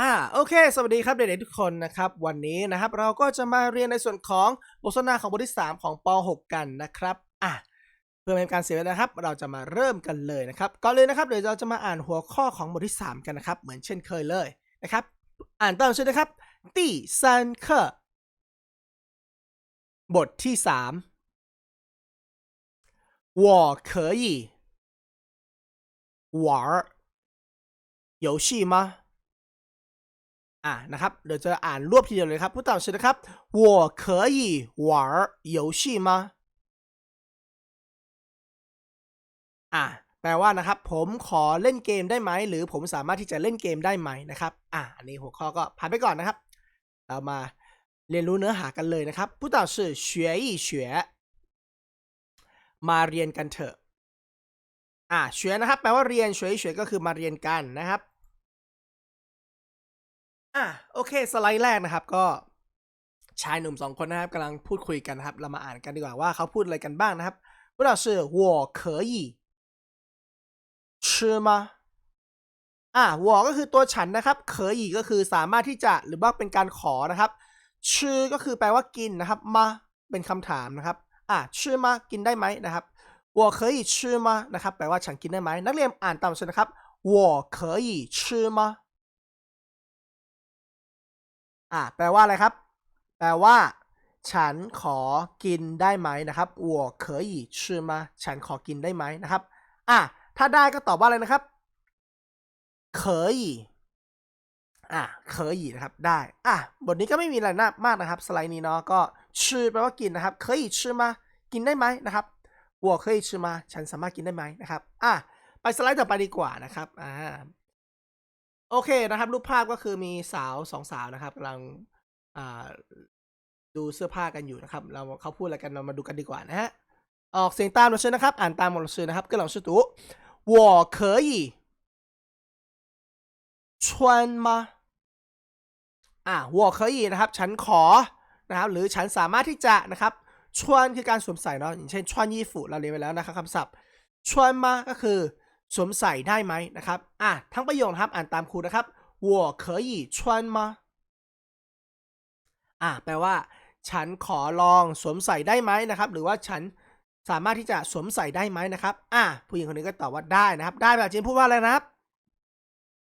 อ่าโอเค สวัสดีครับเด็กๆทุกคนนะครับ วันนี้นะครับเราก็จะมาเรียนในส่วนของบทสนทนาของบทที่ 3 ของป .6 กันนะครับอ่ะเพื่อไม่เป็นการเสียเวลานะครับ เราจะมาเริ่มกันเลยนะครับก่อนเลยนะครับเดี๋ยวเราจะมาอ่านหัวข้อของบทที่ 3 กันนะครับ เหมือนเช่นเคยเลยนะครับ อ่านตามชื่อนะครับ第三课บทที่ 3我可以玩游戏吗？ อ่านะครับเดี๋ยวจะอ่านรวบทีเดียวเลยครับผู้ตอบชื่อนะครับ我可以玩游戏吗อ่าแปลว่านะครับ ผมขอเล่นเกมได้ไหม หรือผมสามารถที่จะเล่นเกมได้ไหมนะครับ อ่าอันนี้หัวข้อก็ผ่านไปก่อนนะครับ เรามาเรียนรู้เนื้อหากันเลยนะครับผู้ตอบชื่อ学一学มาเรียนกันเถอะ อ่าเฉวยนะครับ แปลว่าเรียนเฉวยเฉวยก็คือมาเรียนกันนะครับ อ่ะโอเคสไลด์แรกนะครับก็ชายหนุ่มสองคนนะครับกำลังพูดคุยกันนะครับ เรามาอ่านกันดีกว่าว่าเขาพูดอะไรกันบ้างนะครับผู้老师我可以吃吗อ่ะ我ก็คือตัวฉันนะครับ可以ก็คือสามารถที่จะหรือว่าเป็นการขอนะครับชื่อก็คือแปลว่ากินนะครับมาเป็นคำถามนะครับอ่ะชื่อมากินได้ไหมนะครับ我可以吃吗นะครับ แปลว่าฉันกินได้ไหมนักเรียนอ่านตามฉันนะครับ我可以吃吗อ่า แปลว่าอะไรครับ แปลว่า ฉันขอกินได้ไหมนะครับ我可以吃吗ฉันขอกินได้ไหมนะครับ อ่ะถ้าได้ก็ตอบว่าอะไรนะครับ可以อ่ะ可以นะครับ ได้ อ่ะ บทนี้ก็ไม่มีอะไรมากนะครับ สไลด์นี้เนาะ ก็ชื่อแปลว่ากินนะครับ可以吃吗กินได้ไหมนะครับ我可以吃吗ฉันสามารถกินได้ไหมนะครับ อ่ะ ไปสไลด์ต่อไปดีกว่านะครับ อ่า โอเคนะครับ รูปภาพก็คือมีสาวสองสาวนะครับกำลังอ่าดูเสื้อผ้ากันอยู่นะครับ เราเขาพูดอะไรกันเรามาดูกันดีกว่านะฮะออกเสียงตามเราชื่อนะครับ อ่านตามเราชื่อนะครับ跟老师读我可以穿吗อ่า我可以นะครับ ฉันขอนะครับ หรือฉันสามารถที่จะนะครับชวนคือการสวมใส่เนาะอย่างเช่นชวนยี่ฝูเราเรียนไปแล้วนะครับคำศัพท์ชวนมาก็คือ สวมใส่ได้ไหมนะครับ อ่ะทั้งประโยคนะครับ อ่านตามครูนะครับ我可以穿吗อ่ะแปลว่า ฉันขอลองสวมใส่ได้ไหมนะครับ หรือว่าฉันสามารถที่จะสวมใส่ได้ไหมนะครับ อ่ะผู้หญิงคนนี้ก็ตอบว่าได้นะครับ ได้แบบจีนพูดว่าอะไรนะครับ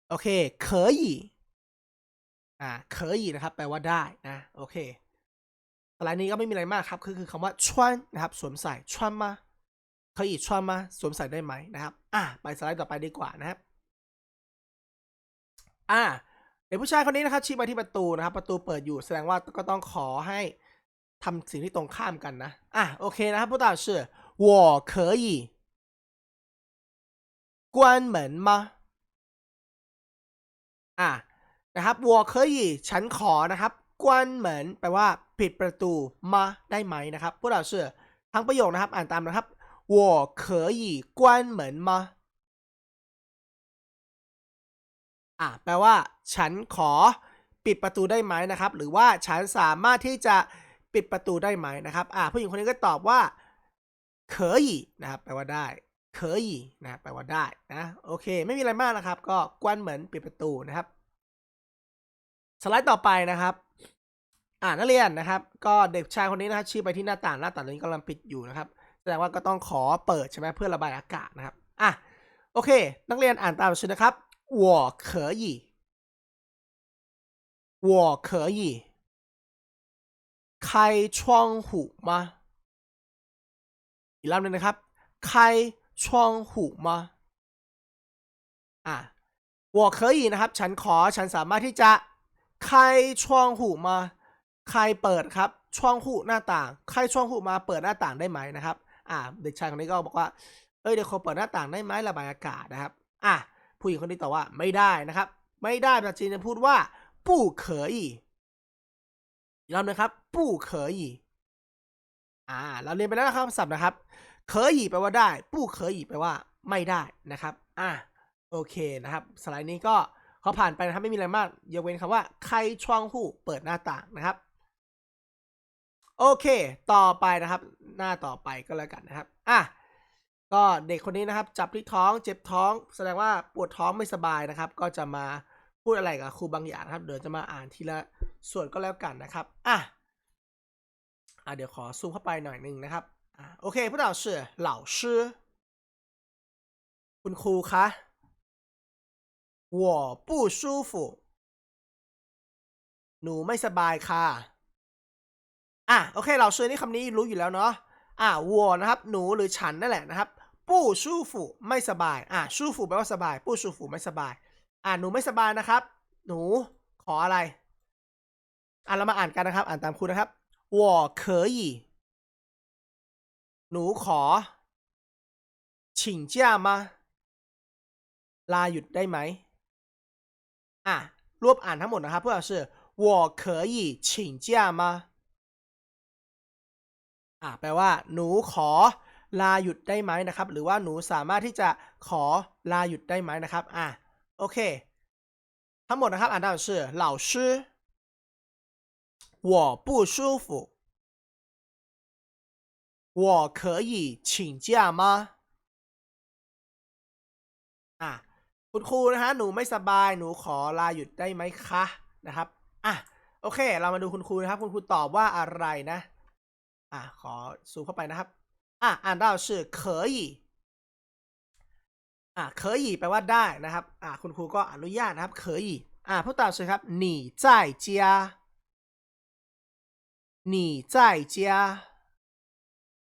โอเค可以อ่า可以นะครับ แปลว่าได้นะ โอเคสไลด์นี้ก็ไม่มีอะไรมากครับ คือคือคำว่าชวนนะครับ สวมใส่ชวนมา 可以穿吗สวมใส่ได้ไหมนะครับ อ่ะไปสไลด์ต่อไปดีกว่านะครับ อ่ะเด็กผู้ชายคนนี้นะครับชี้ไปที่ประตูนะครับ ประตูเปิดอยู่แสดงว่าก็ต้องขอให้ทำสิ่งที่ตรงข้ามกันนะ อ่ะโอเคนะครับผู้ตอบชื่อ我可以关门吗อ่ะนะครับ我可以ฉันขอนะครับ关门แปลว่าปิดประตูมาได้ไหมนะครับผู้ตอบชื่อทั้งประโยคนะครับ อ่านตามนะครับ 我可以关门吗อ่ะแปลว่า ฉันขอปิดประตูได้ไหมนะครับ หรือว่าฉันสามารถที่จะปิดประตูได้ไหมนะครับ อ่ะผู้หญิงคนนี้ก็ตอบว่า可以นะครับ แปลว่าได้可以นะแปลว่าได้นะโอเค ไม่มีอะไรมากนะครับ ก็กวนเหมือนปิดประตูนะครับ สไลด์ต่อไปนะครับ อ่านักเรียนนะครับ ก็เด็กชายคนนี้นะครับชี้ไปที่หน้าต่างหน้าต่างนี้กำลังปิดอยู่นะครับ แส ดงว่าก็ต้องขอเปิดใช่ไหมเพื่อระบายอากาศนะครับ อ่ะโอเค นักเรียนอ่านตามชื่อนะครับ我可以我可以开窗户吗อีกรอบหนึงนะครับ开窗户吗อ่ะ我可以นะครับ ฉันขอฉันสามารถที่จะ开窗户吗ใครเปิดครับ ช่องหูหน้าต่างใครช่องหูมาเปิดหน้าต่างได้ไหมนะครับ ่า เด็กชายคนนี้ก็บอกว่า เอ้ยเดี๋ยวขอเปิดหน้าต่างได้ไหมระบายอากาศนะครับ อะผู้หญิงคนนี้ตอบว่าไม่ได้นะครับ ไม่ได้ภาษาจีนจะพูดว่า ปู่เขยอีกรอบนะครับ ปู่เขยอ่า เราเรียนไปแล้วนะครับศัพท์นะครับ เขยแปลว่าได้ ปู่เขยแปลว่า ไม่ได้นะครับ อะโอเคนะครับ สไลด์นี้ก็เขาผ่านไปนะครับไม่มีอะไรมากยกเว้นคำว่าใครช่องหู้เปิดหน้าต่างนะครับ โอเค ต่อไปนะครับ หน้าต่อไปก็แล้วกันนะครับ อ่ะ ก็เด็กคนนี้นะครับ จับที่ท้อง เจ็บท้อง แสดงว่าปวดท้องไม่สบายนะครับ ก็จะมา พูดอะไรกับครูบางอย่างนะครับ เดี๋ยวจะมาอ่านทีละส่วนก็แล้วกันนะครับ อ่ะ อ่ะเดี๋ยวขอซูมเข้าไปหน่อยหนึ่งนะครับ อ่ะโอเคผู้导师老师คุณครูคะ我不舒服หนูไม่สบายค่ะ อะโอเค เราเชื่อนี่คำนี้รู้อยู่แล้วเนาะอะวัวนะครับ หนูหรือฉันนั่นแหละนะครับ ปู้ชู้ฝูไม่สบาย อะชู้ฝูแปลว่าสบาย ปู้ชู้ฝูไม่สบาย อะหนูไม่สบายนะครับ หนูขออะไร อะเรามาอ่านกันนะครับ อ่านตามคุณนะครับวัวเคยหนูขอฉิงเจ้ามา ลาหยุดได้ไหม อะรวบอ่านทั้งหมดนะครับ เพื่อเชื่อวัวเคยชิงเจ้ามา อ่ะแปลว่า หนูขอลาหยุดได้ไหมนะครับ หรือว่าหนูสามารถที่จะขอลาหยุดได้ไหมนะครับ อ่ะ โอเค ทั้งหมดนะครับ อ่านได้是老师我不舒服我可以请假吗อ่ะ คุณครูนะฮะ หนูไม่สบาย หนูขอลาหยุดได้ไหมคะ นะครับ อ่ะ โอเค เรามาดูคุณครูนะครับ คุณครูตอบว่าอะไรนะ อ่ะ ขอซูมเข้าไปนะครับ อ่ะ อ่านได้是可以อ่ะ可以แปลว่าได้นะครับ อ่ะ คุณครูก็อนุญาตนะครับ可以อ่ะผู้ตอบ是ครับ你在家你在家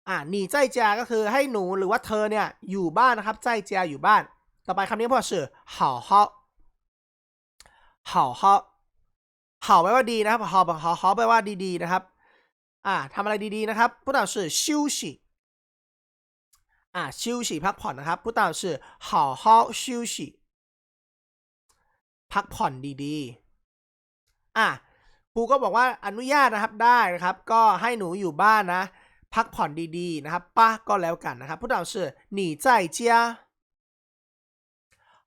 อ่ะ你在家ก็คือให้หนูหรือว่าเธอเนี่ยอยู่บ้านนะครับ在家อยู่บ้าน ต่อไปคำนี้พอ是好好好好好แปลว่าดีนะครับ好好好แปลว่าดีๆนะครับ อ่าทำอะไรดีๆนะครับผู้ตอบ是休息อ่า休息พักผ่อนนะครับผู้ตอบ是好好休息พักผ่อนดีๆ อ่ะครูก็บอกว่าอนุญาตนะครับได้นะครับ ก็ให้หนูอยู่บ้านนะ พักผ่อนดีๆนะครับป้าก็แล้วกันนะครับผู้ตอบ是你在家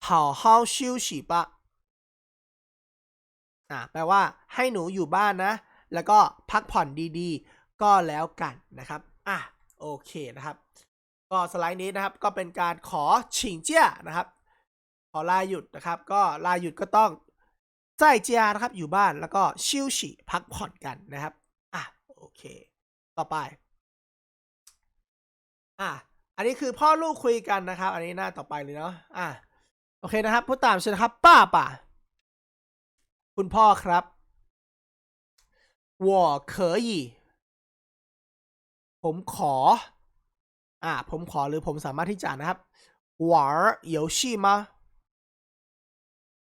好好休息吧อ่าแปลว่าให้หนูอยู่บ้านนะ แล้วก็พักผ่อนดีๆ ก็แล้วกันนะครับ อะโอเคนะครับ ก็สไลด์นี้นะครับก็เป็นการขอฉิงเจี้ยนะครับ ขอลาหยุดนะครับ ก็ลาหยุดก็ต้อง在家นะครับ อยู่บ้านแล้วก็ชิวฉีพักผ่อนกันนะครับอะโอเค ต่อไป อะอันนี้คือพ่อลูกคุยกันนะครับ อันนี้หน้าต่อไปเลยเนาะอะโอเคนะครับพูดตามใช่นครับ ป้าป่าคุณพ่อครับ 我可以ผมขอ อ่า ผมขอหรือผมสามารถที่จะนะครับ玩游戏吗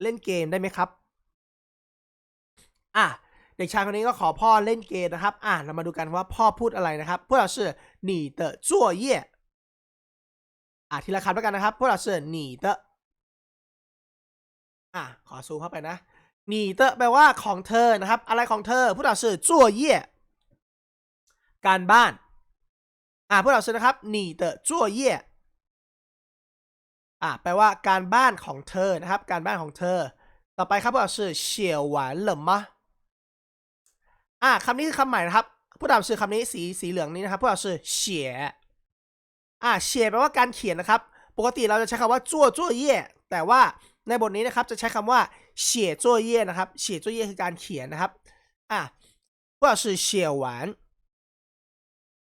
เล่นเกมได้ไหมครับ อ่ะ เด็กชายคนนี้ก็ขอพ่อเล่นเกมนะครับ อ่ะ เรามาดูกันว่าพ่อพูดอะไรนะครับพูดเรา是你的作业อ่ะทีละคำแล้วกันนะครับพูดเรา是你的อ่ะ ขอซูมเข้าไปนะ หนีเตอแปลว่าของเธอนะครับ อะไรของเธอ ผู้ต่อสื่อจั่วเย่การบ้าน อ่าผู้ต่อสื่อนะครับหนีเตอจั่วเย่อ่าแปลว่าการบ้านของเธอนะครับ การบ้านของเธอ ต่อไปครับผู้ต่อสื่อเฉียวหวานเหลิมมะอ่าคำนี้คือคำใหม่นะครับ ผู้ต่อสื่อคำนี้สีสีเหลืองนี้นะครับ ผู้ต่อสื่อเฉียอ่าเฉียแปลว่าการเขียนนะครับ ปกติเราจะใช้คำว่าจั่วจั่วเย่แต่ว่า ในบทนี้นะครับจะใช้คำว่าเฉียจั่วเย่นะครับเฉียจั่วเย่คือการเขียนนะครับอะว่าสื่อเฉียวหวาน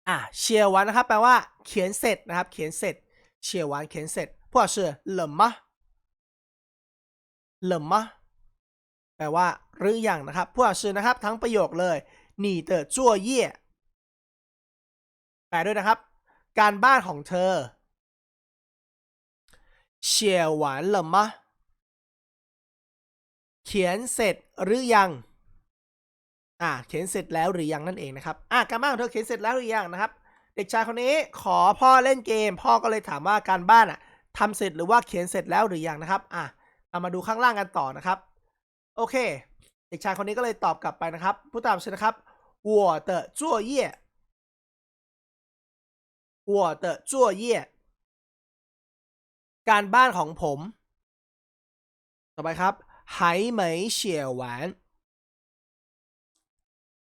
อะเฉียวหวานนะครับแปลว่าเขียนเสร็จนะครับ เขียนเสร็จเฉียวหวานเขียนเสร็จพวกสื่อเหลิมมะเหลิมมะแปลว่าหรืออย่างนะครับพวกสื่อนะครับ ทั้งประโยคเลยหนีเตอจั่วเย่แปลด้วยนะครับ การบ้านของเธอเฉียวหวานเหลิมมะ เขียนเสร็จหรือยัง อ่า เขียนเสร็จแล้วหรือยังนั่นเองนะครับ อะการบ้านของเธอเขียนเสร็จแล้วหรือยังนะครับ เด็กชายคนนี้ขอพ่อเล่นเกม พ่อก็เลยถามว่าการบ้านอะทำเสร็จหรือว่าเขียนเสร็จแล้วหรือยังนะครับ อะเอามาดูข้างล่างกันต่อนะครับ โอเค เด็กชายคนนี้ก็เลยตอบกลับไปนะครับ ผู้ตามเชินะครับวัวเตอจั่การบ้านของผม ต่อไปครับ 还没写完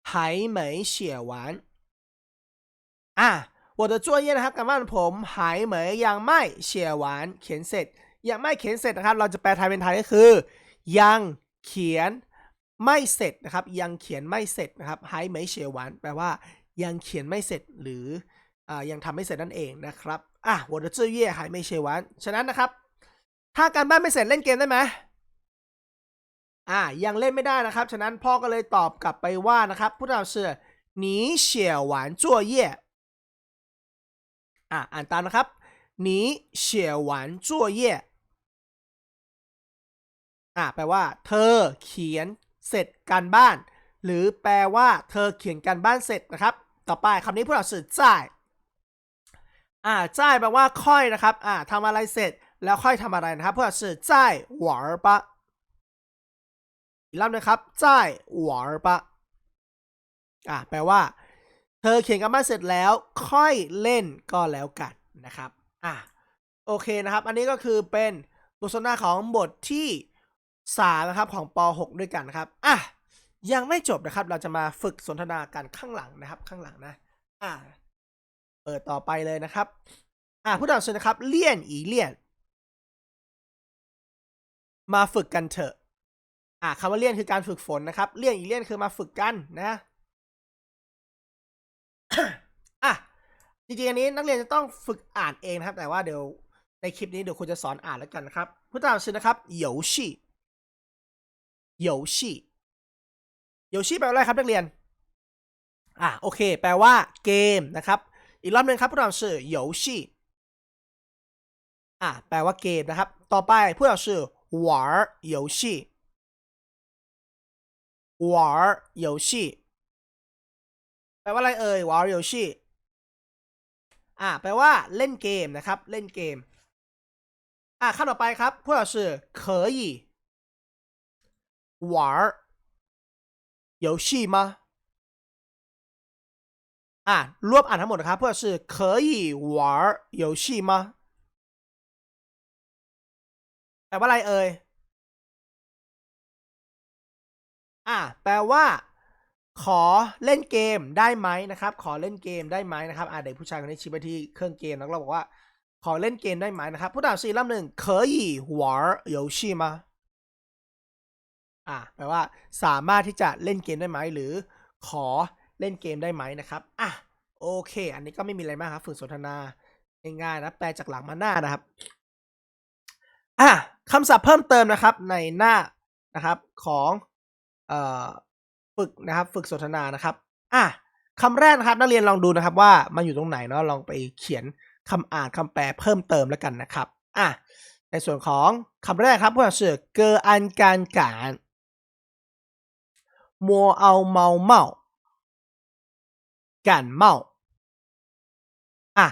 还没写完อ่ะ我的作业นะครับการบ้านผม还没ยังไม่写完เขียนเสร็จ ยังไม่เขียนเสร็จนะครับ เราจะแปลไทยเป็นไทยก็คือ ยัง เขียนไม่เสร็จนะครับ ยังเขียนไม่เสร็จนะครับ还没写完แปลว่า ยังเขียนไม่เสร็จหรืออ่ายังทำไม่เสร็จนั่นเองนะครับอ่ะ我的作业还没写完ฉะนั้นนะครับ ถ้าการบ้านไม่เสร็จเล่นเกมได้ไหม อ่ายังเล่นไม่ได้นะครับ ฉะนั้นพ่อก็เลยตอบกลับไปว่านะครับผู้เราเสือหนีเฉียวหวานจั่วเย่อ่าอ่านตามนะครับหนีเฉียวหวานจั่วเย่อ่าแปลว่า เธอเขียนเสร็จการบ้าน หรือแปลว่าเธอเขียนการบ้านเสร็จนะครับ ต่อไปคำนี้ผู้เราสือจ่ายอ่าจ่ายแปลว่าค่อยนะครับอ่าทำอะไรเสร็จแล้วค่อยทำอะไรนะครับผู้เราสือจ่ายหวานปะ อีกรอบหนะครับจ่ายหว儿吧อ่าแปลว่า เธอเขียนการบ้านเสร็จแล้วค่อยเล่นก็แล้วกันนะครับอะโอเคนะครับ อันนี้ก็คือเป็นบทสนทนาของบทที่สามนะครับของป .6 ด้วยกันนครับอะยังไม่จบนะครับ เราจะมาฝึกสนทนากันข้างหลังนะครับ ข้างหลังนะอะเปิดต่อไปเลยนะครับอะผู้ดาวเชิญนะครับ เลี่ยนอีเลี่ยน มาฝึกกันเถอะ อ่าคำว่าเลี่ยนคือการฝึกฝนนะครับ เลี่ยนอีเลี่ยนคือมาฝึกกันนะอะจริงๆอันนี้นักเรียนจะต้องฝึกอ่านเองนะครับ แต่ว่าเดี๋ยวในคลิปนี้เดี๋ยวคุณจะสอนอ่านแล้วกันนะครับผู้ตามชื่อนะครับโยชิโยชิโยชิแปลว่าอะไรครับนักเรียน อะโอเค แปลว่าเกมนะครับ อีกรอบหนึ่งครับผู้ตามชื่อโยชิอะแปลว่าเกมนะครับ ต่อไปผู้ตามชื่อหวาร์โยชิ 玩游戏玩游戏แปลว่าอะไรเอ่ยวาร์โยชิอ่า แปลว่าเล่นเกมนะครับ เล่นเกม อ่าคำต่อไปครับพวกเรา是可以玩游戏吗อ่ารวบอ่านทั้งหมดนะครับพวกเรา是可以玩游戏吗แปลว่าอะไรเอ่ย อะแปลว่า ขอเล่นเกมได้ไหมนะครับ ขอเล่นเกมได้ไหมนะครับอาะเด็กผู้ชายคนนี้ชี้ไปที่เครื่องเกมแล้วเราบอกว่า ขอเล่นเกมได้ไหมนะครับ ผู้ถามสี่ลำหนึ่งเคยี่วอร์โยชิมาอะแปลว่า สามารถที่จะเล่นเกมได้ไหมหรือ ขอเล่นเกมได้ไหมนะครับอะโอเค อันนี้ก็ไม่มีอะไรมากครับ ฝึกสนทนาง่ายๆนะแปลจากหลังมาหน้านะครับอะคำศัพท์เพิ่มเติมนะครับในหน้านะครับของ ฝึกนะครับ ฝึกสนทนานะครับ อะคำแรกนะครับ นักเรียนลองดูนะครับว่ามันอยู่ตรงไหนเนาะลองไปเขียนคำอ่านคำแปลเพิ่มเติมแล้วกันนะครับอะในส่วนของคำแรกครับพวกเราชื่อเกออันการการมัวเอาเมาเมากันเมาอะ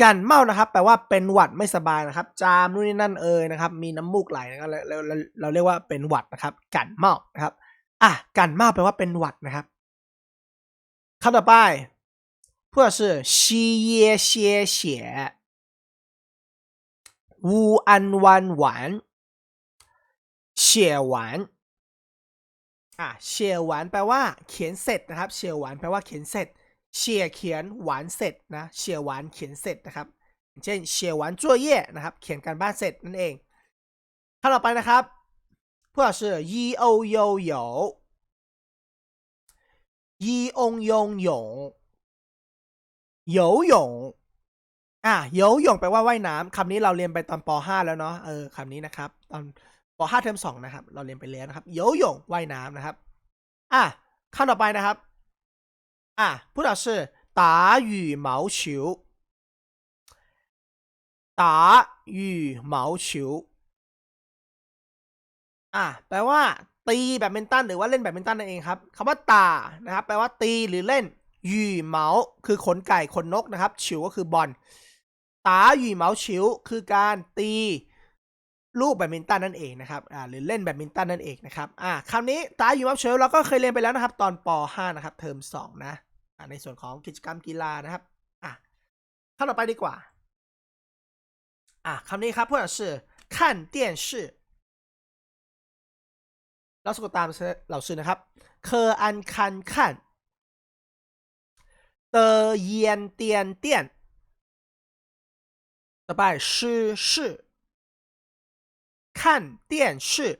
กันเมานะครับ แปลว่าเป็นหวัดไม่สบายนะครับ จามนู่นนี่นั่นเอ่ยนะครับ มีน้ำมูกไหลนะครับเราเราเราเราเรียกว่าเป็นหวัดนะครับ กันเมานะครับ อะกันมากแปลว่าเป็นหวัดนะครับคำต่อไปเพื่อชื่อชียเชียเสียวูอันวันหวานเฉียหวานอะเฉียหวานแปลว่าเขียนเสร็จนะครับเฉียหวานแปลว่าเขียนเสร็จเฉียเขียนหวานเสร็จนะเฉียหวานเขียนเสร็จนะครับ เช่นเฉียหวานจั่วเย่นะครับ เขียนการบ้านเสร็จนั่นเองข้อต่อไปนะครับ พวก是一欧悠有一翁拥有游泳อ่ะโยหยงแปลว่าว่ายน้ำคำนี้เราเรียนไปตอนป .5 แล้วเนาะเออคำนี้นะครับ ตอนป .5 เทอม2นะครับ เราเรียนไปแล้วนะครับโยหยงว่ายน้ำนะครับ อ่ะคำต่อไปนะครับ อ่ะพูดถึง是打羽毛球打羽毛球 อะแปลว่า ตีแบดมินตันหรือว่าเล่นแบดมินตันนั่นเองครับคำว่าตานะครับแปลว่าตีหรือเล่นหยี่เหมาคือขนไก่ขนนกนะครับฉิวก็คือบอลตาหยี่เหมาฉิวคือการตีลูกแบดมินตันนั่นเองนะครับอ่าหรือเล่นแบดมินตันนั่นเองนะครับอ่าคำนี้ตาหยู่มัพเชลเราก็เคยเรียนไปแล้วนะครับ ตอนป .5 นะครับ เทอม2นะอ่าในส่วนของกิจกรรมกีฬานะครับอะข้าต่อไปดีกว่าอะคำนี้ครับเพื่อนคือขั้นเตี เราสะกดตามเหล่าซื้อนะครับ เคออันคันขันเตเยียนเตียนเตียน ต่อไปชื่อชื่อขันเตียนชื่อ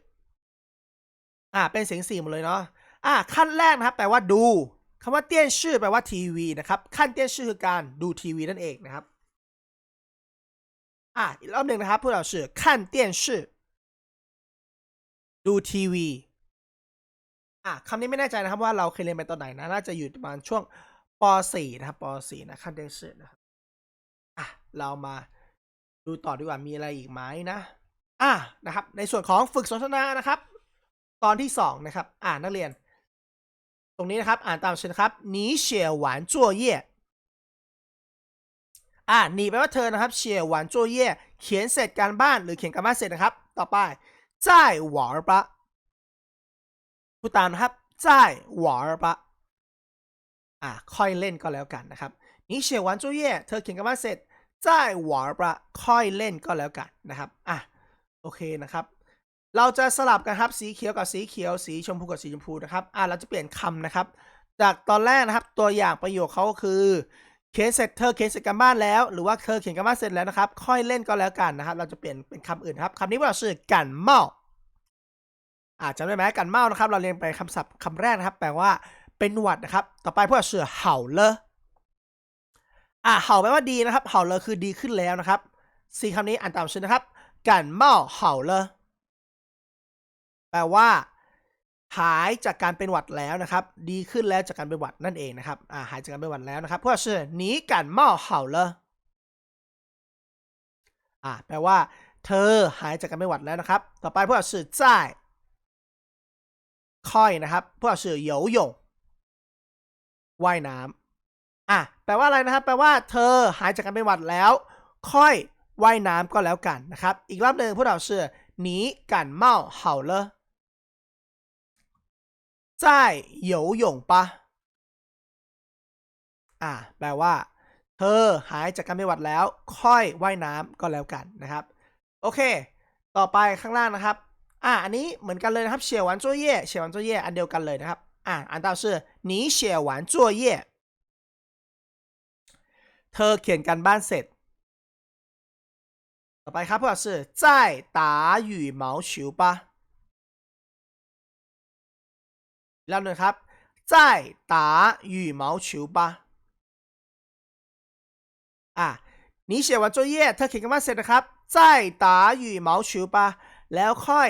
อ่าเป็นเสียงสี่หมดเลยเนาะอ่าขั้นแรกนะครับแปลว่าดูคำว่าเตี้ยนชื่อแปลว่าทีวีนะครับขั้นเตี้ยนชื่อคือการดูทีวีนั่นเองนะครับอะอีกรอบหนึ่งนะครับพวกเราชื่อขั้นเตี้ยนชื่อดูทีวี่ะคำนี้ไม่แน่ใจนะครับว่าเราเคยเรียนไปตอนไหนนะ น่าจะอยู่ประมาณช่วงป .4 นะครับป .4 นะครับเดซนะครับอะเรามาดูต่อดีกว่ามีอะไรอีกไหมนะ อะนะครับ ในส่วนของฝึกสนทนานะครับ ตอนที่สองนะครับ อ่านนักเรียน ตรงนี้นะครับ อ่านตามฉันครับหนีเฉียวหวานจั่วเย่อะหนีไปว่าเธอนะครับเฉียวหวานจั่วเย่เขียนเสร็จการบ้านหรือเขียนการบ้านเสร็จนะครับ ต่อไปจ่ายหวานปะ พูดตามนะครับจ่ายหวานปะอ่าค่อยเล่นก็แล้วกันนะครับ你写完作业เธอเขียนการบ้านเสร็จจ่ายหวานปะค่อยเล่นก็แล้วกันนะครับ อ่ะโอเคนะครับ เราจะสลับกันครับสีเขียวกับสีเขียวสีชมพูกับสีชมพูนะครับ อ่าเราจะเปลี่ยนคำนะครับ จากตอนแรกนะครับ ตัวอย่างประโยคเขาก็คือเขียนเสร็จเธอเขียนเสร็จการบ้านแล้ว หรือว่าเธอเขียนการบ้านเสร็จแล้วนะครับ ค่อยเล่นก็แล้วกันนะครับ เราจะเปลี่ยนเป็นคำอื่นครับคำนี้ว่าชื่อกันเมา อาจำได้ไหมกันเมานะครับ เราเรียนไปคำศัพท์คำแรกนะครับ แปลว่าเป็นหวัดนะครับ ต่อไปพวกชื่อเห่าเลออ่าเห่าแปลว่าดีนะครับ เห่าเลอคือดีขึ้นแล้วนะครับสี่คำนี้อ่านตามชื่อนะครับ กันเมาเห่าเลอแปลว่า หายจากการเป็นหวัดแล้วนะครับ ดีขึ้นแล้วจากการเป็นหวัดนั่นเองนะครับอ่าหายจากการเป็นหวัดแล้วนะครับพราะชื่อหนีกันเมาเห่าเลยอ่าแปลว่า เธอหายจากการเป็นหวัดแล้วนะครับ ต่อไปพวกชื่อจ่าย ค่อยนะครับพวกชื่อเหยวหยงว่ายน้ำอ่ะแปลว่าอะไรนะครับ แปลว่า เธอหายจากการเป็นหวัดแล้ว ค่อยว่ายน้ำก็แล้วกันนะครับ อีกรอบหนึ่งพวกเราชื่อหนีกันเมาเห่าเลย在游泳吧อ่า แปลว่า เธอหายจากการเป็นหวัดแล้ว ค่อยว่ายน้ำก็แล้วกันนะครับ โอเค ต่อไปข้างล่างนะครับ อ่า อันนี้เหมือนกันเลยนะครับเฉียหวานจั่วเย่เฉียหวานจั่วเย่อันเดียวกันเลยนะครับ อ่าอันต่อชื่อ你写完作业เธอเขียนการบ้านเสร็จ ต่อไปครับพวกเราชื่อ在打羽毛球吧แล้วหนึ่งครับ在打羽毛球吧อ่ะ你写完作业เธอเขียนกันบ้านเสร็จนะครับ在打羽毛球吧แล้วค่อย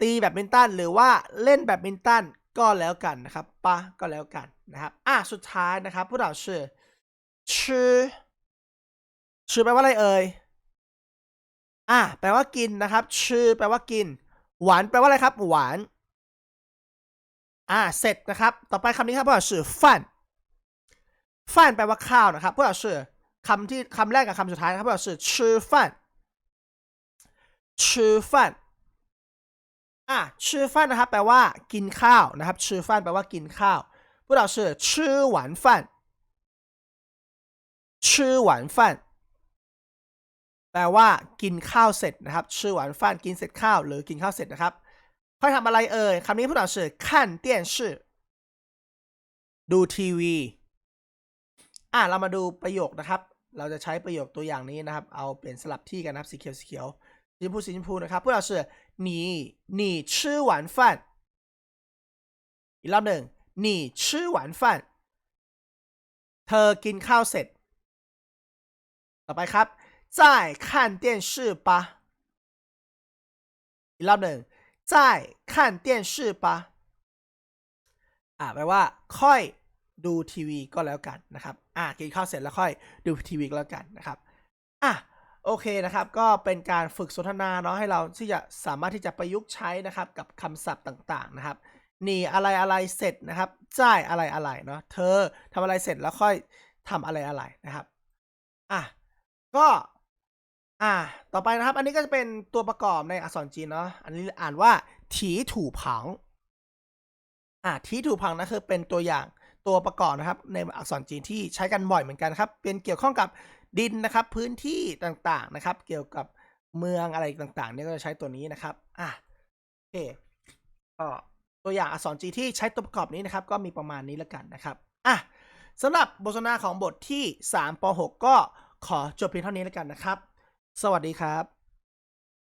ตีแบดมินตันหรือว่าเล่นแบดมินตันก็แล้วกันนะครับปะก็แล้วกันนะครับอะสุดท้ายนะครับพวกเราชื่อชื่อชื่อแปลว่าอะไรเอ่ยอะแปลว่ากินนะครับ ชื่อแปลว่ากิน หวานแปลว่าอะไรครับ หวานอ่าเสร็จนะครับ ต่อไปคำนี้ครับพวกเราชื่อฟันฟันแปลว่าข้าวนะครับพวกเราชื่อคำที่คำแรกกับคำสุดท้ายนะครับพวกเราชื่อชื่อฟันชื่อฟัน อะชื่อฟันนะครับแปลว่ากินข้าวนะครับชื่อฟันแปลว่ากินข้าวพวกเราชื่อชื่อหวานฟันชื่อหวานฟันแปลว่ากินข้าวเสร็จนะครับชื่อหวานฟันกินเสร็จข้าวหรือกินข้าวเสร็จนะครับค่อยทำอะไรเอ่ยคำนี้พวกเราชื่อขั้นเตี้ยนชื่อดูทีวี อะเรามาดูประโยคนะครับ เราจะใช้ประโยคตัวอย่างนี้นะครับ เอาเปลี่ยนสลับที่กันนะครับสีเขียวสีเขียว สีชมพูสีชมพูนะครับพวกเราชื่อ你你吃完饭อีกรอบหนึ่ง你吃完饭เธอกินข้าวเสร็จ ต่อไปครับ再看电视吧อีกรอบหนึ่ง再看电视吧อ่าแปลว่า ค่อยดูทีวีก็แล้วกันนะครับ อ่ากินข้าวเสร็จแล้วค่อยดูทีวีก็แล้วกันนะครับ อ่ะ โอเคนะครับ ก็เป็นการฝึกสนทนาเนาะให้เราที่จะสามารถที่จะประยุกต์ใช้นะครับกับคำศัพท์ต่างๆนะครับหนีอะไรอะไรเสร็จนะครับจ่ายอะไรอะไรเนาะเธอทำอะไรเสร็จแล้วค่อยทำอะไรอะไรนะครับอะก็อ่าต่อไปนะครับ อันนี้ก็จะเป็นตัวประกอบในอักษรจีนเนาะอันนี้อ่านว่า ถีถูผังอ่าถีถูผังนะคือเป็นตัวอย่างตัวประกอบนะครับ ในอักษรจีนที่ใช้กันบ่อยเหมือนกันครับ เป็นเกี่ยวข้องกับ ดินนะครับพื้นที่ต่างๆนะครับ เกี่ยวกับเมืองอะไรต่างๆเนี่ยก็จะใช้ตัวนี้นะครับอะโอเคก็ตัวอย่างอักษรจีที่ใช้ตัวประกอบนี้นะครับ ก็มีประมาณนี้แล้วกันนะครับอะสำหรับบทสนทนาของบทที่3ป .6 ก็ขอจบเพียงเท่านี้แล้วกันนะครับ สวัสดีครับ